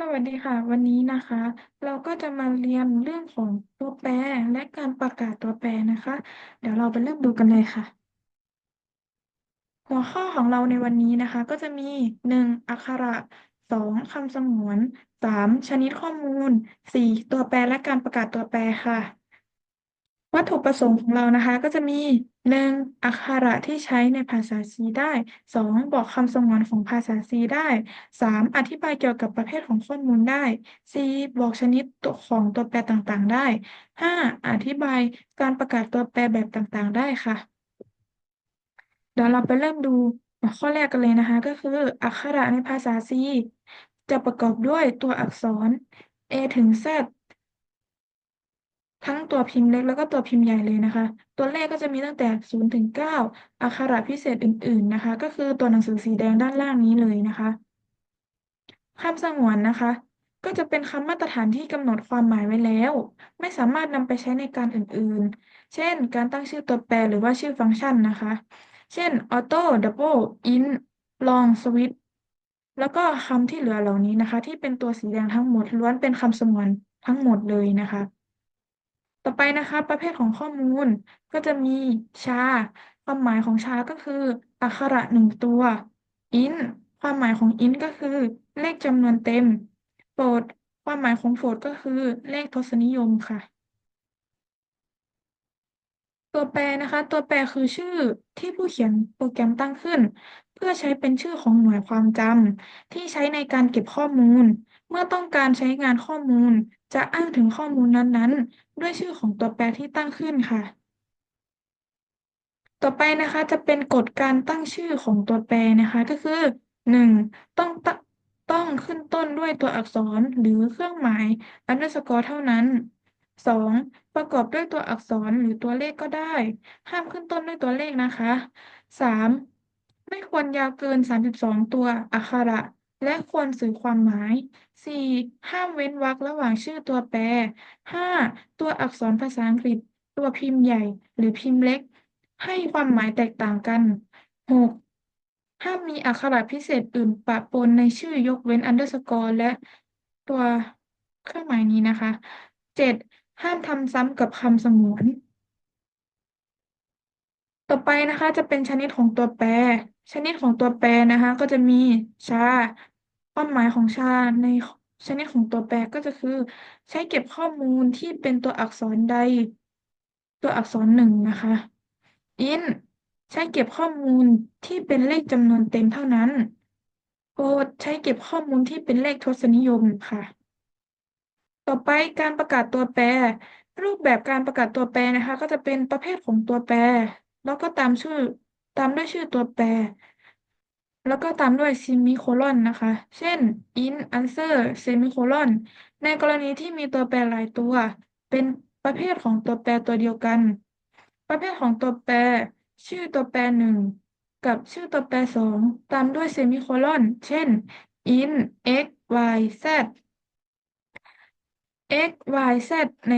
สวัสดีค่ะ วันนี้นะคะ เราก็จะมาเรียนเรื่องของตัวแปรและการประกาศตัวแปรนะคะ เดี๋ยวเราไปเริ่มดูกันเลยค่ะ หัวข้อของเราในวันนี้นะคะ ก็จะมีหนึ่งอักขระสองคำสมวนสามชนิดข้อมูลสี่ตัวแปรและการประกาศตัวแปรค่ะ วัตถุประสงค์ของเรานะคะก็จะมีหนึ่งอักขระที่ใช้ในภาษา C ได้สองบอกคำสงวนของภาษา C ได้สามอธิบายเกี่ยวกับประเภทของข้อมูลได้สี่บอกชนิดตัวของตัวแปรต่างๆได้ห้าอธิบายการประกาศตัวแปรแบบต่างๆได้ค่ะ เดี๋ยวเราไปเริ่มดูข้อแรกกันเลยนะคะ ก็คือ อักขระในภาษา C จะประกอบด้วยตัวอักษร A ถึง Z ทั้งตัวพิมพ์เล็กแล้วก็ตัวพิมพ์ใหญ่เลยนะคะ ตัวเลขก็จะมีตั้งแต่ศูนย์ถึงเก้าอักขระพิเศษอื่น ๆนะคะ ก็คือตัวหนังสือสีแดงด้านล่างนี้เลยนะคะคำสงวนนะคะ ก็จะเป็นคำมาตรฐานที่กำหนดความหมายไว้แล้ว ไม่สามารถนำไปใช้ในการอื่นๆ เช่น การตั้งชื่อตัวแปรหรือว่าชื่อฟังก์ชันนะคะ เช่น auto double int long switch แล้วก็คำที่เหลือเหล่านี้นะคะ ที่เป็นตัวสีแดงทั้งหมดล้วนเป็นคำสงวนทั้งหมดเลยนะคะ ต่อไปนะคะ ประเภทของข้อมูลก็จะมีชา ความหมายของชาก็คืออักขระหนึ่งตัวอินความหมายของอินก็คือ เลขจำนวนเต็มโฟดความหมายของโฟดก็คือ เลขทศนิยมค่ะ ตัวแปรนะคะ ตัวแปรคือชื่อที่ผู้เขียนโปรแกรมตั้งขึ้น เพื่อใช้เป็นชื่อของหน่วยความจำที่ใช้ในการเก็บข้อมูล เมื่อต้องการใช้งานข้อมูล จะอ้างถึงข้อมูลนั้นๆ ด้วยชื่อของตัวแปรที่ตั้งขึ้นค่ะ ต่อไปนะคะจะเป็นกฎการตั้งชื่อของตัวแปรนะคะก็คือหนึ่งต้องตั้งต้องขึ้นต้นด้วยตัวอักษรหรือเครื่องหมาย underscore เท่านั้นสองประกอบด้วยตัวอักษรหรือตัวเลขก็ได้ ห้ามขึ้นต้นด้วยตัวเลขนะคะสามไม่ควรยาวเกินสามสิบสองตัวอักขระ และควรสื่อความหมายสี่ห้ามเว้นวรรคระหว่างชื่อตัวแปรห้าตัวอักษรภาษาอังกฤษ ตัวพิมพ์ใหญ่ หรือพิมพ์เล็ก ให้ความหมายแตกต่างกันหกห้ามมีอักขระพิเศษอื่นปะปนในชื่อยกเว้น underscore และตัวเครื่องหมายนี้นะคะเจ็ดห้ามทำซ้ำกับคำสงวนต่อไปนะคะจะเป็นชนิดของตัวแปร ชนิดของตัวแปรนะคะ ก็จะมีชา ความหมายของชาในชนิดของตัวแปรก็จะคือ ใช้เก็บข้อมูลที่เป็นตัวอักษรใด ตัวอักษรหนึ่งนะคะ in ใช้เก็บข้อมูลที่เป็นเลขจำนวนเต็มเท่านั้น code ใช้เก็บข้อมูลที่เป็นเลขทศนิยมค่ะ ต่อไปการประกาศตัวแปร รูปแบบการประกาศตัวแปรนะคะ ก็จะเป็นประเภทของตัวแปร แล้วก็ตามชื่อตามด้วยชื่อตัวแปร แล้วก็ตามด้วยซิมิโคลอนนะคะ เช่น int answer เซมิโคลอนในกรณีที่มีตัวแปรหลายตัว เป็นประเภทของตัวแปรตัวเดียวกัน ประเภทของตัวแปร ชื่อตัวแปรหนึ่งกับชื่อตัวแปรสองตามด้วยเซมิโคลอน เช่น int x y z x y z ใน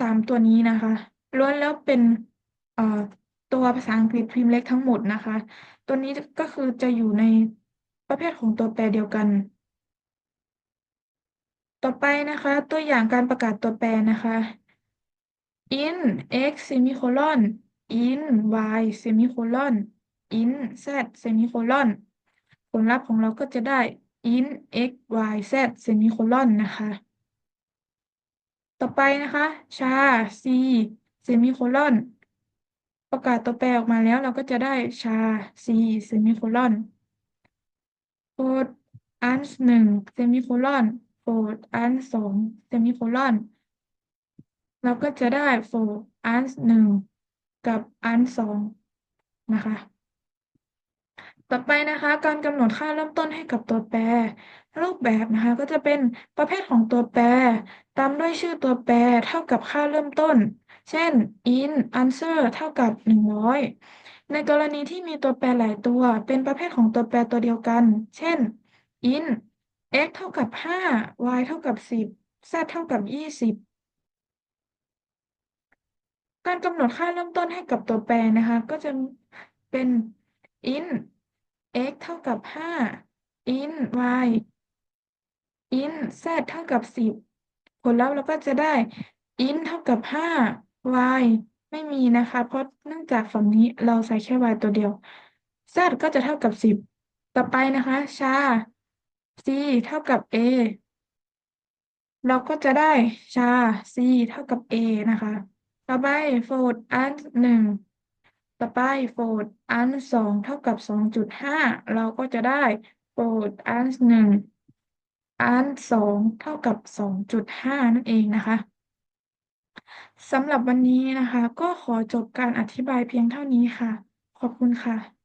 สามตัวนี้นะคะล้วนแล้วเป็นเอ่อ ตัวภาษาอังกฤษพิมพ์เล็กทั้งหมดนะคะ ตัวนี้ก็คือจะอยู่ในประเภทของตัวแปรเดียวกัน ต่อไปนะคะ ตัวอย่างการประกาศตัวแปรนะคะ in x semicolon in y semicolon in z semicolon ผลลัพธ์ของเราก็จะได้ in x y z semicolon นะคะ ต่อไปนะคะ ชา c เซมิโคลอน ประกาศตัวแปรออกมาแล้วเราก็จะได้ชา c เซมิโคลอนโฟดอันหนึ่งเซมิโคลอนโฟดอันสองเซมิโคลอนเราก็จะได้โฟดอันหนึ่งกับอันสองนะคะ ต่อไปนะคะ การกำหนดค่าเริ่มต้นให้กับตัวแปร รูปแบบนะคะ ก็จะเป็นประเภทของตัวแปร ตามด้วยชื่อตัวแปรเท่ากับค่าเริ่มต้น เช่น in answer เท่ากับหนึ่งร้อยในกรณีที่มีตัวแปรหลายตัว เป็นประเภทของตัวแปรตัวเดียวกัน เช่น in x เท่ากับห้า y เท่ากับสิบ z เท่ากับยี่สิบการกำหนดค่าเริ่มต้นให้กับตัวแปรนะคะ ก็จะเป็น in x เท่ากับห้า int y int z เท่ากับสิบผลลัพธ์เราก็จะได้ int เท่ากับ ห้า y ไม่มีนะคะ เพราะเนื่องจากฝั่งนี้เราใส่แค่ y ตัวเดียว z ก็จะเท่ากับสิบ ต่อไปนะคะ ชา c เท่ากับ a เราก็จะได้ชา c เท่ากับ a นะคะ ต่อไปโฟดอันหนึ่ง ต่อไปโฟดอันสองเท่ากับสองจุดห้า เราก็จะได้โฟดอันหนึ่งอันสองเท่ากับสองจุดห้านั่นเองนะคะ สำหรับวันนี้นะคะ ก็ขอจบการอธิบายเพียงเท่านี้ค่ะ ขอบคุณค่ะ